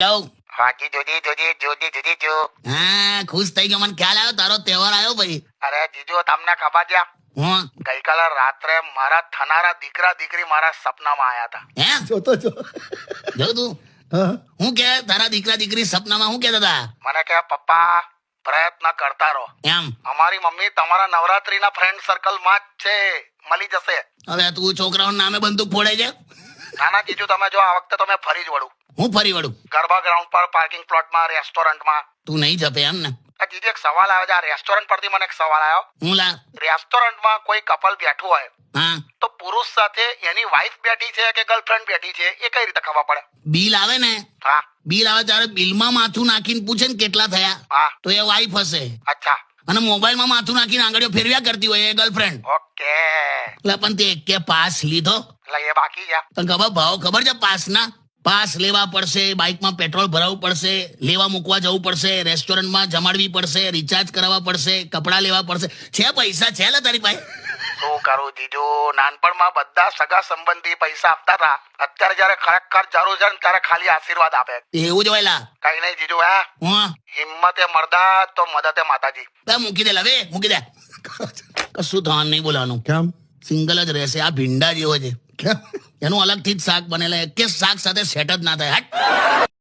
જાઉં. હાજી જોજી જોજી જોજી જોજી જો. હા ખુશ થઈ ગયો. મને ખ્યાલ આવ્યો તારો તહેવાર આવ્યો ભાઈ અરે જીજો તમને ખબર છે? હું. ગઈકાલે રાત્રે મારા થનારા દીકરા દીકરી મારા સપનામાં આયા હતા. હે જોતો જો. જો તું. હું. કે તારા દીકરા દીકરી સપનામાં હું કહેતા હતા? મને કે પપ્પા પ્રયત્ન કરતા રહો. એમ. અમારી મમ્મી તમારા નવરાત્રીના ફ્રેન્ડ સર્કલમાં જ છે. મળી જશે. હવે તું છોકરાઓના નામે બંદૂક ફોડે છે નાના જીજુ તમે જો આ વખતે તો મેં ફરી જ વળું. હું ફરી વળું. ગરબા ગ્રાઉન્ડ પર પાર્કિંગ પ્લોટમાં રેસ્ટોરન્ટમાં તું નહીં જપે એમ ને. જીજુ એક સવાલ આવે છે. આ રેસ્ટોરન્ટ પરથી મને એક સવાલ આવ્યો. હું લા. રેસ્ટોરન્ટમાં કોઈ કપલ બેઠું હોય હા. તો પુરુષ સાથે એની વાઈફ બેઠી છે કે ગર્લફ્રેન્ડ બેઠી છે એ કઈ રીતે ખબર પડે? બિલ આવે ને? હા. બિલ આવે ત્યારે બિલમાં માથું નાખીને પૂછે ને કેટલા થયા. હા. તો એ વાઈફ હશે. અચ્છા. અને મોબાઈલમાં માથું નાખીને આંગળીઓ ફેરવ્યા કરતી હોય એ ગર્લફ્રેન્ડ ઓકે. એટલે પણ તે કે પાસ લીધો. એટલે એ બાકી છે તને ખબર ભાવ ખબર છે પાસના? પાસ લેવા પડશે બાઇકમાં પેટ્રોલ ભરાવવું પડશે લેવા મૂકવા જવું પડશે રેસ્ટોરન્ટમાં જમાડવી પડશે રિચાર્જ કરાવવા પડશે કપડાં લેવા પડશે. છે પૈસા છે લે તારી પાસે? શું કરું જીજુ? નાનપણમાં બધા સગા સંબંધી પૈસા આપતા હતા. અત્યારે જયારે ખરેખર જરૂર છે ત્યારે ખાલી આશીર્વાદ આપે. એવું જ વહેલા કઈ નહીં જીજુ હે? હું. હિંમતે મરદા તો મદદે માતાજી. મૂકી દે લવે મૂકી દે. કશું ધાન નહીં બોલાવાનું. કેમ? સિંગલ જ રહેશે આ ભીંડા જેવો છે. એનું અલગથી જ શાક બનેલા એક શાક સાથે સેટ જ ના થાય. હટ.